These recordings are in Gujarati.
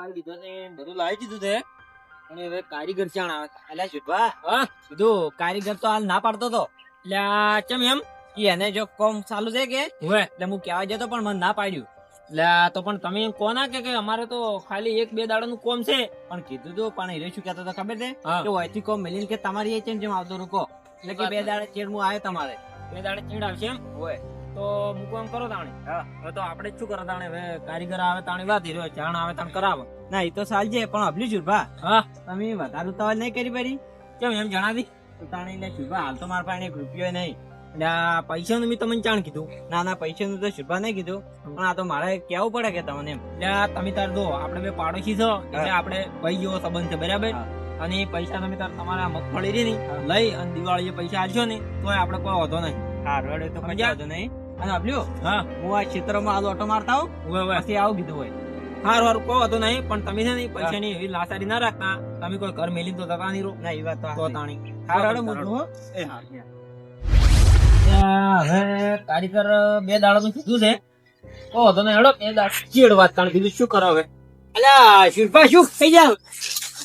લાવી દીધો ને બધું લાવી દીધું છે. અને હવે કારીગર ચાણ આવે અલ્યા શુભા હા? કીધું કારીગર તો હાલ ના પાડતો તો. એટલે ચમ એમ? ઈ એને જો કોમ ચાલુ છે કે? હવે એટલે હું કહેવા જતો પણ મને ના પાડ્યું. એટલે તો પણ તમે કોના કે અમારે તો ખાલી એક બે દાડાનું કોમ છે. પણ કીધું તું પણ એ શું કહેતો હતો ખબર છે? કે કોમ મેલીને કે તમારી એ ચેમ ચેમ આવતો રૂકો. એટલે કે બે દાડે ચેડ હું આવ્યો તમારે. બે દાડે ચેડ આવશે એમ? હોય તો એમ કરો તાણે. હવે તો આપણે શું કરો તાણે? હવે કારીગર આવે તાણે વાત હીરો જાણ આવે તાણ કરાવો. ના એ તો સાલજે પણ અભલી શુભા હા. તમે વધારે ઉતાવળ નહીં કરી પડી? કેમ એમ જણાવી? તાણે એટલે શુભા હાલ તો મારા પાસે એક રૂપિયો નહીં. એટલે આ પૈસાનું મેં તમને જાણ કીધું. ના ના પૈસાનું તો શુભા નહીં કીધું. પણ આ તો મારે કેવું પડે કે તમને એમ. એટલે તમે તાર દો આપણે બે પાડોશી છો એટલે આપણે ભાઈ જેવો સંબંધ છે બરાબર? અને એ પૈસા તમે તાર તમારા મગફળી ને લઈ અને દિવાળીએ પૈસા આલશો ને તો આપણે કોઈ વાંધો નહીં. હા રડે તો મજા આવતો નહીં. અને અભલ્યો હા. હું આ ક્ષેત્રમાં આલો ઓટો મારતા આવું? હવે હવે પછી આવું કીધું હોય. હારું હારું કોઈ વાંધો નહીં પણ તમે છે ને પૈસાની એવી લાસારી ના રાખતા. તમે કોઈ ઘર મેલી તો જતા નહીં રહો ના એ વાત તો તો તાણી. હા મૂકું એ હા હવે કારીગર બે દાડાનું કીધું છે. ઓ વાંધો હેડો બે દાડા. ચીડ વાત તાણ. બીજું શું કરો હવે? અલ્યા શુભા શું થઈ જાવ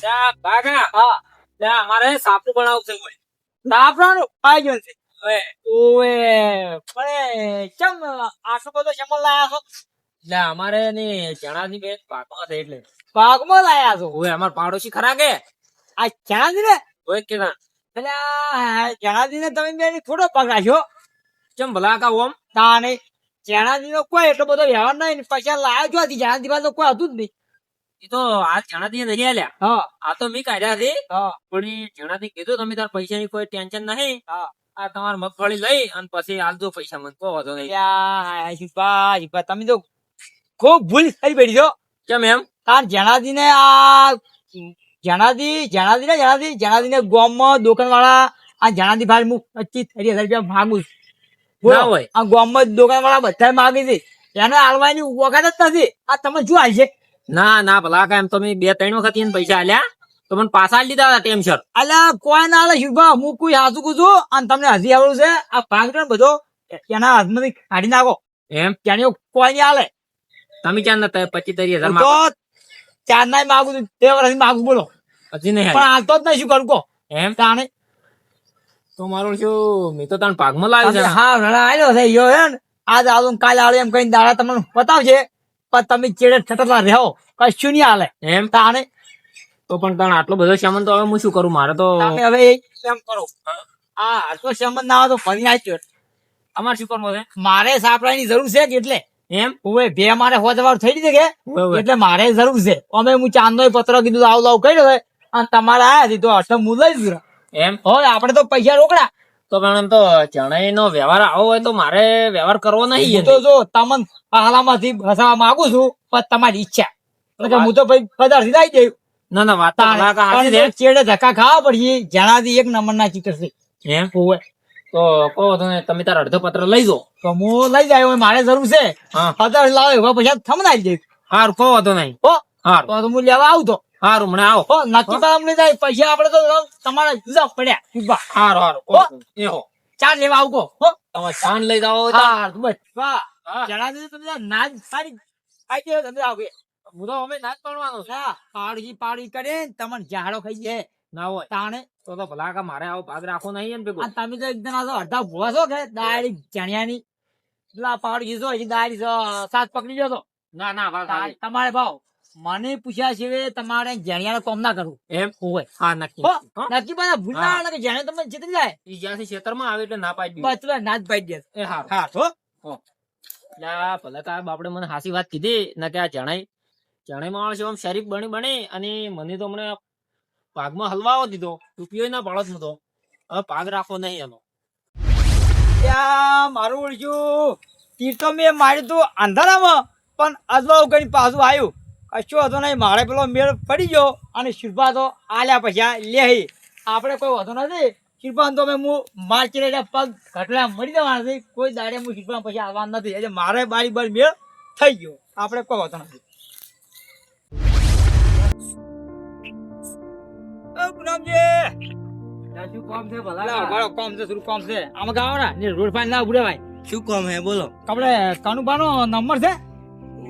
ત્યાં કાકા હા. ત્યાં અમારે સાપુ બનાવવું છે પાઈ ગયો છે. ઓએ પણ ચમ આટલો બધો ચમલ લાયા છો? એટલે અમારે ને ચણાની બે પાકમાં છે એટલે. પાકમાં લાયા છો? ઓય અમાર પાડોશી ખરા કે? આ ચણાજી ને? ઓય કે ના એટલે ચણાજી ને તમે બે થોડો પગ રાખ્યો. ચમ ભલા કા ઓમ તાને ચણાજી નો કોઈ એટલો બધો વ્યવહાર નહીં ને પૈસા લાયો છો ચણાજી પાસે કોઈ હતું જ નહીં. એ તો આ ચણાથી નહીં આલ્યા હા. આ તો મેં કાઢ્યા છે. હા. પણ એ ચણાથી કીધું તમે તાર પૈસાની કોઈ ટેન્શન નહીં. હા. આ તમાર મગફળી લઈ અને પછી આલજો પૈસા મને કોઈ વાંધો નહીં. તમે તો ખૂબ ભૂલ કરી બેઠી છો. કેમ એમ? તાર જણાદી ને આ જણાદી જણાદી ને જણાદી જણાદી ને ગોમમાં દુકાન વાળા આ જણાદી ભાઈ હું પચીસ ત્રીસ હજાર રૂપિયા માંગુ છું. આ ગોમમાં દુકાન વાળા બધા માગે છે. એને વખત જ નથી. આ તમે શું હાલશે? ના ના ભલા કા એમ તો બે ત્રણ વખત પૈસા આલ્યા. તો મને પાછા લીધા હતા ટેમ સર અલ્યા કોઈ ના શિલ્પા હું કોઈ હાસુ કું છું અને તમને હજી આવડું છે. આ ભાગ ને બધો એના હાથમાંથી કાઢી નાખો. એમ? ત્યાં કોઈ નહીં હાલે. તમે ક્યાં નતા? પચીસ ત્રીસ હજાર તો ચાર ના માગું છું. તે વર્ષ માગું બોલો. હજી નહીં પણ હાલતો જ નહીં શું કરું કહો? એમ? તાણે. તો મારો શું મેં તો તાણ પાકમાં લાવ્યો છે. હા રડા આવ્યો છે યો હે આજ આવું કાલ આવું એમ કઈ દાડા તમને બતાવશે પણ તમે ચેડે ઠટલા રહો. કશું નહીં હાલે. એમ? તાણે. તો પણ તણ આટલો બધો સામાન તો હવે હું શું કરું? મારે તો તમે હવે એમ કરો? આ આટલો સામાન ના આવે તો ફરી નાખ્યો અમારે શું કરવું છે? મારે સાપરાની જરૂર છે એટલે? એમ? હવે બે મારે હોજવાર થઈ દીધી કે? હોય, હોય. એટલે મારે જરૂર છે. અમે હું ચાંદનો પત્ર કીધું આવું લાવું કહી દે અને તમારે આયા હતી તો અઠમ હું લઈ દીધું એમ? હવે આપણે તો પૈસા રોકડા. તો પણ એમ તો ચણાઈ નો વ્યવહાર આવો હોય તો મારે વ્યવહાર કરવો નહીં તો જો તમને હાલામાંથી હસાવા માંગુ છું પણ તમારી ઈચ્છા. હું તો ભાઈ પદાર્થી આવી જઈ. ના ના વાત તો ચેડે ધક્કા ખાવા પડશે જણાથી એક નંબર ના છે. એમ? હોવે. તો કહો તમે તમે તારા અડધો પત્ર લઈ જો તો હું લઈ જાય મારે જરૂર છે. પત્ર લાવે એવા પૈસા થમને આવી જાય હારું કહો વાંધો નહીં. હો. હારું. તો હું લેવા આવું તો. હારું મને આવો. નક્કી પર અમને જાય પૈસા આપડે તો તમારે જુદા પડ્યા. હારું હારું હો. એ હો. ચાર લેવા આવું હો. તમે ચાંદ લઈ જાઓ તો. બસ. જણાવી દીધું તમને સારી આઈ તમે આવો હું તો અમે ના જ પડવાનું છે. હા પાડી કરે તમને જાડો ખાઈ જાય ના હોય. તાણે. તો તો ભલા કા મારે આવો ભાગ રાખો નહીં એમ ભેગો તમે તો એકદમ આ અડધા ભૂવા છો કે દાડી ચણિયાની? લા પાડી છો એ દાડી સાત પકડી ગયો તો. ના ના તમારે ભાવ. મને પૂછ્યા છે તમારે જણિયાને કોમ ના કરવું. એમ? હોય. હા નક્કી? નક્કી પણ ભૂલ ના આવે કે જાણે તમે જીતી જાય? એ જ્યાંથી ખેતરમાં આવે એટલે ના પાડી દે બચવા ના જ પાડી દે. હા. હો એટલે ભલે કા બાપડે મને હાસી વાત કીધી ના કે આ જણાઈ જણાઈ માણસ આમ શરીફ બની બની અને મને તો મને પાગમાં હલવાવો દીધો. રૂપિયો ના પાડો નતો. હવે પાગ રાખો નહીં એનો. મારું ઓળખ્યું. તીર તો મેં માર્યું તું અંધારામાં પણ અજવાળું કરીને પાછું આવ્યું કશું હતો નહીં, મારે પેલો મેળ પડી ગયો અને શિલ્પા તો આલ્યા પૈસા લે આપણે કોઈ વધુ નથી. શિલ્પા તો હું માર્ચી રહ્યા પગ ઘટલા મરી જવાના નથી કોઈ દાડે હું શિલ્પા પછી આવવાનું નથી. એટલે મારે બારી બાર મેળ થઈ ગયો. આપણે કોઈ વધુ નથી. શું કામ છે અલા, મારો છે શું કામ છે. આમાં ગાવો ને ને રોડ પાણી ના ઉડે ભાઈ શું કોમ હે બોલો. કપડે કાનુબાનો નંબર છે?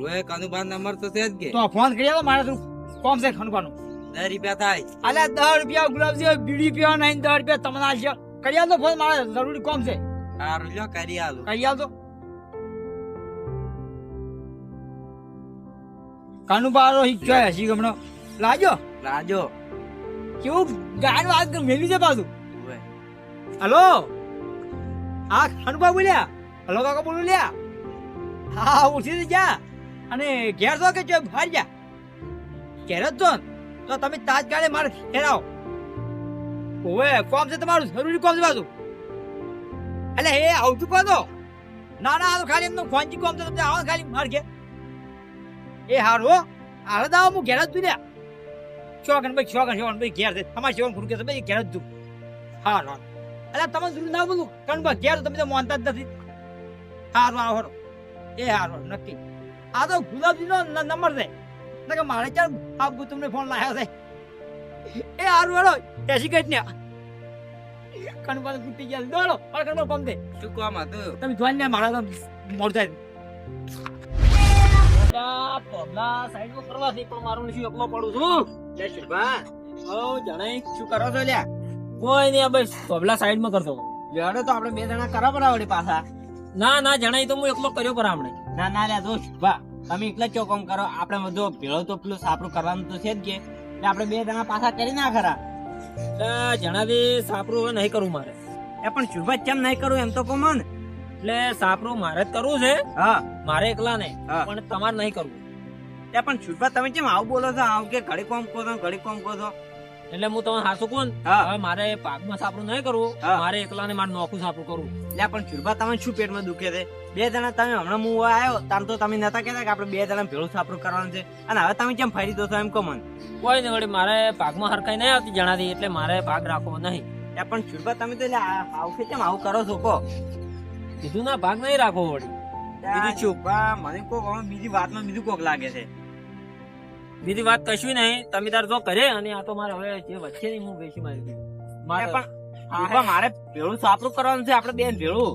ઓએ કાનુબાન નંબર તો છે જ કે. તો ફોન કરી આવો મારે શું કોમ છે ખણવાનું દસ રૂપિયા થાય. અલ્યા રૂપિયા ગુલાબ બીડી પીવા નહીં દસ રૂપિયા તમને આલશે કરી આલજો ફોન મારે જરૂરી કોમ છે. સારું લ્યો કરી આલું. કરી આલજો કાનું બારો હિચ્યો હસી ગમણો. લાજો. લાજો. કેવું ગાયન વાત કર મેલી છે પાછું. હલો? હા ખાનુભા બોલ્યા. હલો કાકા બોલું લ્યા. હા ઉઠી જા. અને ઘેર તો કે જો બહાર જા. ઘેર જ તો. તો તમે તાજકાળે મારે ઘેર આવો. ઓવે કોમ છે તમારું? જરૂરી કોમ છે પાછું. એટલે એ આવતું પાછો ના ના આ તો ખાલી એમનો ફોનથી કોમ છે. તમે આવો ખાલી માર ઘેર. એ હારું હો. હાલ જ હું ઘેર જ તું લ્યા. શોખન ભાઈ શોખન શોખન ભાઈ ઘેર છે. તમારે શોખન ખુરકે કે ભાઈ ઘેર જ તું હા ના અલા તમે જરૂર ના બોલું? કારણ કે ઘેર તમે તો માનતા જ નથી. હારું આવો હરો. એ હાર નક્કી. આ તો ગુલાબજીનો નંબર છે. એટલે કે મારે ચાલ આપું તમને ફોન લાવ્યો છે. એ હારું હેડો એસી કઈ ને. કણબા ફૂટી ગયા. દોડો મારા કણબા પમ દે શું કામ હતું? તમે જોઈને ને મારા તો મોડ થાય પણ મારું એકલો પડું છું લે શુભા. હઉ જણાય શું કરો છો લ્યા? કોઈ નહીં આ બસ તબલા સાઈડમાં કરતો. લેડો તો આપણે બે જણા કરા પડાવડે પાછા. ના ના જણાય તો હું એકલો કર્યો પર હમણે. ના ના લ્યા જો શુભા તમે એકલા જ ચોકમ કરો. આપણે બધો ભેળો તો પેલું સાપડું કરવાનું તો છે જ કે. આપડે આપણે બે જણા પાછા કરી ના ખરા. જણાવી સાપરું હવે નહીં કરવું મારે. એ પણ શુભા કેમ નહીં કરું એમ તો કોમન એટલે સાપરું મારે જ કરવું છે. હા. મારે એકલા નહીં હા. પણ તમારે નહીં કરવું. ત્યાં પણ શુભા તમે કેમ આવું બોલો છો? આવું કે ઘડી કોમ કહો છો ઘડી કોમ કહો છો? એટલે હું તમને હાસુ કોણ હા. હવે મારે પાકમાં સાપરું નહીં કરવું. મારે એકલા ને મારે નોખું સાપરું કરવું. એટલે પણ શુભા તમે શું પેટમાં દુખે છે? બે જણા તમે હમણાં હું આવ્યો તાર તો તમે નતા કહેતા કે આપણે બે જણા ભેળું સાપરું કરવાનું છે. અને હવે તમે કેમ ફરી દો છો એમ કહો મને? કોઈ નહીં વળી મારે પાકમાં હરખાઈ નહીં આવતી જણાતી એટલે મારે પાક રાખવો નહીં. એ પણ શુભા તમે તો એટલે આ- આવું કેમ આવું કરો છો કહો. કીધું ના ભાગ નહીં રાખો વળી. બીજું શુભા મને કોક હવે બીજી વાતમાં બીજું કોક લાગે છે. બીજી વાત કશું નહીં. તમે તાર જો કરે અને આ તો મારે હવે જે વચ્ચે નહીં હું બેસી મારી. મારે પણ મારે ભેળું સાપરું કરવાનું છે આપણે બેન ભેળું.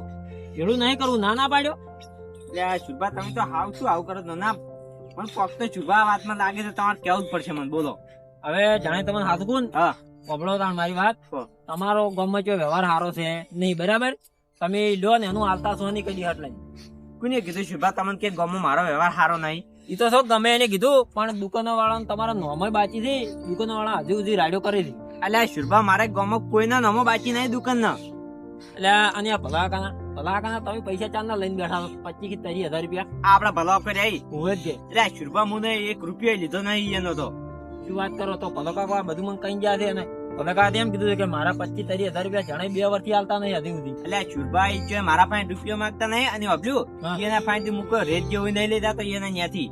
ભેળું નહીં કરવું ના ના પાડ્યો? એટલે શુભા તમે તો હાવ શું આવું કરો ના ના. કોક ફક્ત શુભા વાતમાં લાગે છે તમારે કેવું જ પડશે મને બોલો. હવે જાણે તમને હાથ કોણ? હા. પબળો તાણ મારી વાત. તમારો ગમે તે વ્યવહાર સારો છે. નહીં બરાબર? તમે લો ને એનું હાલતા છો નહીં કદી હટ લઈ કોને કીધું શુભા તમને કે ગમો મારો વ્યવહાર સારો નહીં. એ તો શું ગમે એને કીધું પણ દુકાનો વાળાને તમારા નોમય બાકી છે દુકાનો વાળા હજુ સુધી રાડ્યો કરી હતી એટલે શુભા મારે ગમો કોઈના નોમો બાકી નહીં દુકાનના. એટલે અને આ ભલાકાના ભલાકાના તમે પૈસા ચાર ના લઈને બેઠા છો પચીસ ત્રીસ હજાર રૂપિયા. આપડા ભલા કરી આવી હોવે જ છે એટલે શુભા મુને એક રૂપિયા લીધો નહીં એનો તો. શું વાત કરો તો ભલકા બધું મને કઈ ગયા છે અને કાતે એમ કીધું કે મારા પચીસ ત્રીસ હજાર રૂપિયા જણે બે વર્ષથી હાલતા નહીં હજી સુધી. એટલે છુરભાઈ જો મારા પાસે રૂપિયો માંગતા નહીં અને હા. એના પાસે મૂકો રેત જેવું નહીં લેતા તો એના ત્યાંથી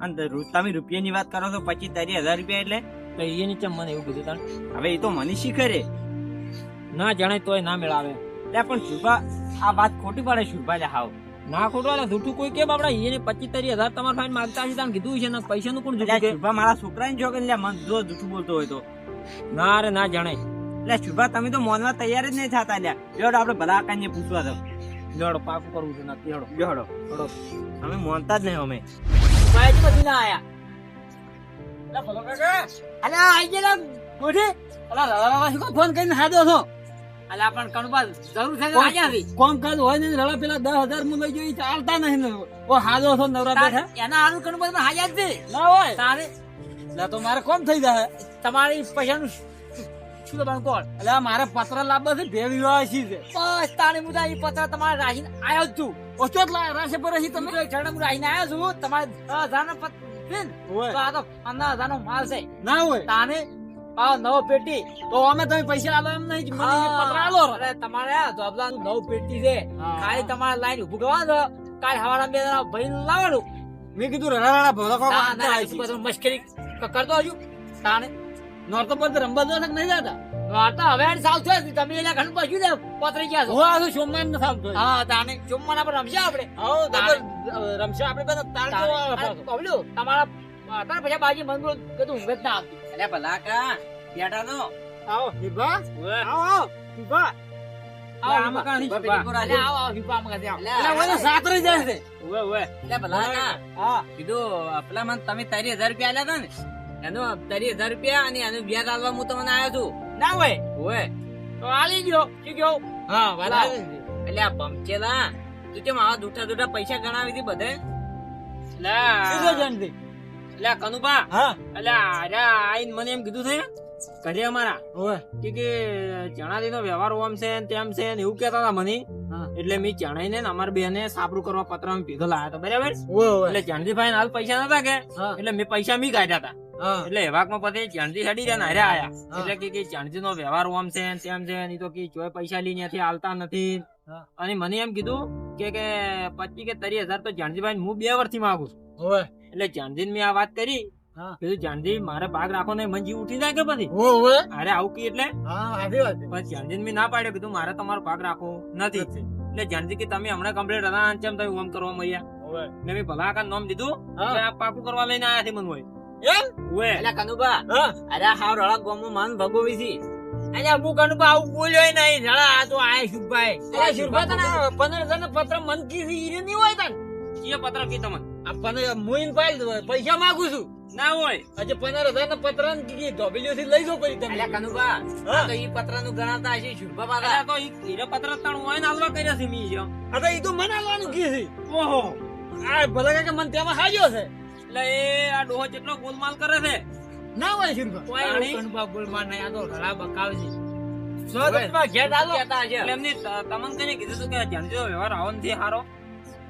અને તમે રૂપિયાની વાત કરો છો પચીસ ત્રીસ હજાર રૂપિયા એટલે? તો એની ચમ મને એવું કીધું તને હવે એ તો મને શીખે ના જણે તોય ના મેળાવે. એટલે પણ શુભા આ વાત ખોટી પડે શુભા લે હાવ. ના ખોટું એટલે જૂઠું કોઈ કેમ આપડે એને પચીસ ત્રીસ હજાર તમારા ફાઈન માંગતા હશે તમે કીધું છે ને પૈસાનું પણ જૂઠું મારા છોકરાની છોકરી મન જો જૂઠું બોલતો હોય તો. ના રે ના જણાય એટલે શુભા તમે તો મોનવા તૈયાર જ નહીં થતા લ્યા. જોડો આપણે ભલા આકાને પૂછવા દો જોડો પાકું કરવું છે નથી જોડો જોડો અમે મોનતા જ નહીં અમે. બાયજી બધી ના આયા. ભલો કાકા અલા આઈ ગયેલા ગોઠે અલા રવા રવા શું ફોન કરીને હાદો છો. અલા પણ કણબા જરૂર છે આયા હતી કોમ કાલ હોય ને રડા પેલા દસ હજારમાં લઈ જઈ ચાલતા નહીં ઓ હાજો છો નવરા બેઠા. એના હારું કણબા માં હાજર છે. ના હોય. તારે ના તો મારે કોમ થઈ જાય તમારી પૈસાનું શું દબાણ કોણ? એટલે મારે પત્ર લાવવા છે બે વિવાહ છે બસ તાણે મુદા એ પત્ર તમારે રાખીને આવ્યો જ છું. ઓછો જ રાશે પર હશે તમે? ચરણ રાખીને આવ્યો છું. તમારે દસ પત્ર છે ને? તો હોય આ તો પંદર હજારનો માલ છે. ના હોય. તાને આ નવો પેટી. તો અમે તમે પૈસા આલો એમ નહીં મને પત્ર આલો. અરે તમારે ધોબલાનું નવું પેટી છે. ખાલી તમારે લાઈન ઉભું કરવા દો કાલ હવાના બે જણા ભાઈ લાવવાનું. મેં કીધું રણા ભોલા ના, ના, હજુ મશ્કરી કરતો હજુ. તાને નોર તો પર રંબા દો નહીં જાતા? વાર્તા હવે સાવ છે. તમે એટલે ઘણું પછી દે પતરી ગયા છો. હું આ સોમવાર સોમનાથ સાવ હા તાને સોમવાર પર રમશે આપણે. તારે. રમશે આપણે બધા. તાણ તો તમારા તાર પછી બાજી મંગળો કદું ઊંઘ જ ના આવતી. અલ્યા ભલા કા બેટા તો આવો હિબા આવો આવો હિબા આવો, આવો, આવો, હિબા મગાજી, આવો. એટલે એટલે ઓને સાત રહી જાય છે. ઓવે ઓવે એટલે ભલા કા હા. કીધું પેલા મને તમે તારી હજાર રૂપિયા આલ્યા હતા ને? એનો ત્રીસ હજાર રૂપિયા અને એનું વ્યાજ આલવા હું તમને આવ્યો છું. ના હોય. ઓય તો આલી ગયો શું કેવું હા બરાબર. એટલે આ ભમચેલા તું કેમ આવા દૂઠા દૂઠા પૈસા ગણાવી હતી બધે? એટલે કનુભા. હા. એટલે આઈને મને એમ કીધું છે ઘરે અમારા. ઓય કે કે ચણાદી નો વ્યવહાર ઓમ છે ને તેમ છે ને એવું કેતા હતા મને. એટલે મેં ચણાઈ ને અમાર બેને સાબરું કરવા પત્ર ભેગો લાયા હતા બરાબર? એટલે ચણજીભાઈ હાલ પૈસા નતા કે? એટલે મેં પૈસા મી કાઢ્યા હતા. એટલે એવાકમાં પછી ચણજી હડી રહ્યા ને આયા. એટલે કે કે ચણજી નો વ્યવહાર ઓમ છે ને તેમ છે ને તો કે ચોય પૈસા લઈને ત્યાંથી આલતા નથી. અને મને એમ કીધું કે કે પચીસ કે ત્રીસ હજાર તો ચણજીભાઈ હું બે વર્ષથી માંગુ છું. એટલે ચણજી મેં આ વાત કરી હા. કીધું જાનજી મારે ભાગ રાખો ને મન જીવ ઉઠી જાય કે પછી? અરે આવું કી એટલે? હા સાચી વાત છે. પણ જાનજી મેં ના પાડ્યો કીધું મારે તમારો ભાગ રાખવો નથી. એટલે જાનજી કે તમે હમણાં કમ્પ્લીટ હતા ચેમ તમે ઓમ કરવા મળ્યા મેં મેં ભલા કા નામ દીધું આ પાકું કરવા લઈને આયા છે મન હોય. એમ? ઓએ એટલે કનુભા. અરે હાવ રળા ગોમમાં મન ભગોવી છી. અરે અમુક અનુભવ આવું બોલ્યો નહીં. જણા આ તો આય શુભાઈ અરે શુભા તને પંદર હજાર પત્ર મન કી હીરે નહીં હોય તને? કીએ પત્ર કી તમને? આ પંદર મોઈન ફાઇલ પૈસા માંગુ છું. ના હોય. આજે પંદર હજાર ના પત્ર ધોબીલીઓ થી લઈ જાવ કરી તમે. કનુભા તો ઈ પત્રનું ગણાતા હશે શુભા પાછા તો ઈ પત્ર તણ હોય ને હાલવા કર્યા છે મી જો અરે ઈ તો મને આલવાનું કી છે. ઓહો. આ ભલે કે મને તેમાં હાજ્યો છે. એટલે એ આ ડોહો જેટલો ગોલમાલ કરે છે. ના હોય શુભા કોઈ નહીં. કણબા નહીં આ તો ઘણા બકાવ છે સો ઓય. દસમાં ઘેર આલો. કહેતા હશે. એટલે એમની ત- તમને કઈને કીધું હતું કે જાણજો વ્યવહાર આવો નથી હારો.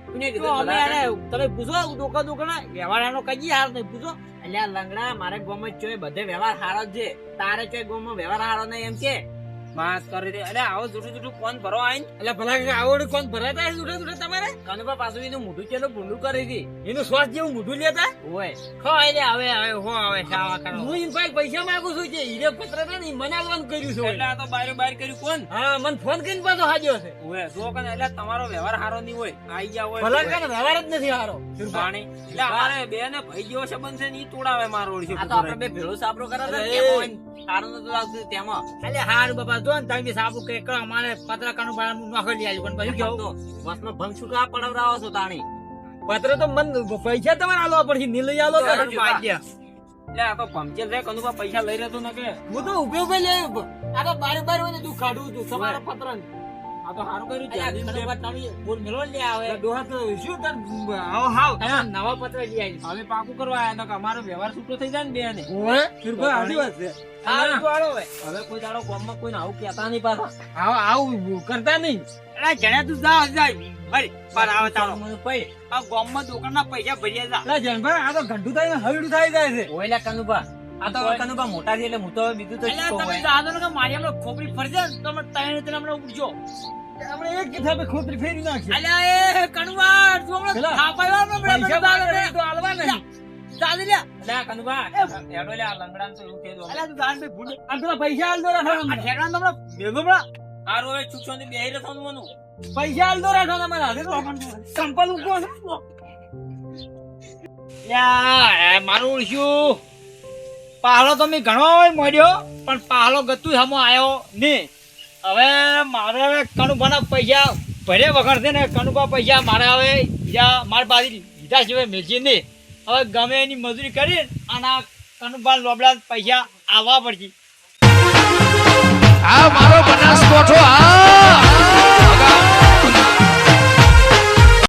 કીધું અમે ભલા એને તમે પૂછો દુકાન દુકાના વ્યવહાર એનો કઈ હાર નહીં પૂછો. એટલે લંગડા, મારે ગોમાં ચોય બધે વ્યવહાર સારો જ છે. તારે ચોય ગોમ વ્યવહાર સારો નહીં એમ કે? વાત કરી દે. એટલે આવો જુઠું જુઠું કોણ ભરો આઈને. એટલે ભલા આવડે કોણ ભરાતા દુડે દુડે તમારે? કનુભા પાછું એનું મોઢું ચેલું ભૂંડું કરી દી. એનું શ્વાસ જેવું મોઢું લેતા ઓય ખો એટલે હવે હવે હો આવે ખાવા કરો હું ઇન ભાઈ પૈસા માંગુ છું જે હીરે પત્ર ને ઈ મને આવવાનું કર્યું છે એટલે આ તો બાર બાર કર્યું કોણ હા મને ફોન કરીને પાછો હાજ્યો છે. ઓએ જો કને એટલે તમારો વ્યવહાર હારો નહીં હોય. આઈ ગયા હોય ભલા કને વ્યવહાર જ નથી હારો. પાણી? એટલે અમારે બે ને ભાઈ જેવો સંબંધ છે ને ઈ તોડાવે મારો ઓળખ્યો આ તો આપણે બે ભેળો સાબરો કરાતા તેમાં હોય સારું નતું લાગતું તેમાં. એટલે હાર બાપા જો ને તમે સાબુ કે કરો અમારે પત્રકારનું બાળાનું નાખો લઈ આવ્યું પણ પછી કેવું તો ભંગ શું પડાવરાવો છો તાણી? પત્ર તો મન પૈસા તમારે આલો પડશે ની લઈ આલો તો આ તો પંચર છે કનુભા પૈસા લઈ રહેતું ન કે. હું તો ઉભે ઉભે લે આ તો બારે બારે તું કાઢું તું તમારા પત્ર. આ તો કર્યું બોલ મેલો લે આવે. એટલે તો શું તને હાવ હાવ હા. નવા પત્ર લઈ આવી હવે પાકું કરવા આયા તો અમારો વ્યવહાર છૂટો થઈ જાય ને બે ઓય કૃપા આજી વાત છે. હારું તો હાલો હવે? હવે કોઈ દાડો ગામમાં કોઈને આવું કહેતા નહીં પાછા. આવ આવું કરતા નહીં. અરે જણે તું જા જાય ભાઈ પર આવે તારો મને પૈ આ ગામમાં દુકાનના પૈસા ભર્યા જા અરે જણભાઈ આ તો ઘંટુ થાય ને હળડું થાય જાય છે. ઓયલા કનુભા. આ તો કનુભા મોટા છે એટલે હું તો બીજું તો એટલે તમે જાણો કે મારી હમણાં ખોપરી ફરશે ને તો અમે ત્રણ ત્રણ હમણાં ઉડજો. આપણે એક કિતાબે ખોપરી ફેરી નાખી. અલ્યા એ કણવાર તું હમણાં થાપાયો ને પૈસા માંગે તો આલવા નહીં. ચાલી લે. કનુભા હેડો લે આ તો એવું કહેજો. અલ્યા તું દાન ભાઈ ભૂંડે. આ પેલા પૈસા આલ દો રાખો ઠેકાણા તો હમણાં મેલો હમણાં. હારું છૂછો ચૂકશોથી બેહી રહેતો ને મનું. પૈસા આલ દો રાખો તમારે હાથે તો સંપલ ઉકો યા એ મારું ઓળખ્યું પાહલો તો મેં ઘણો મળ્યો, પણ પાહલો ગતું હમો આવ્યો નહીં. હવે મારે હવે કનુભાના પૈસા ભરે વગર છે ને, કનુભા પૈસા મારે હવે બીજા મારી પાસે લીધા સિવાય મેળજી નહીં. હવે ગમે એની મજૂરી કરી અને આ કનુભા લોબડા પૈસા આવવા પડશે. આ મારો બનાસકોઠો, આ!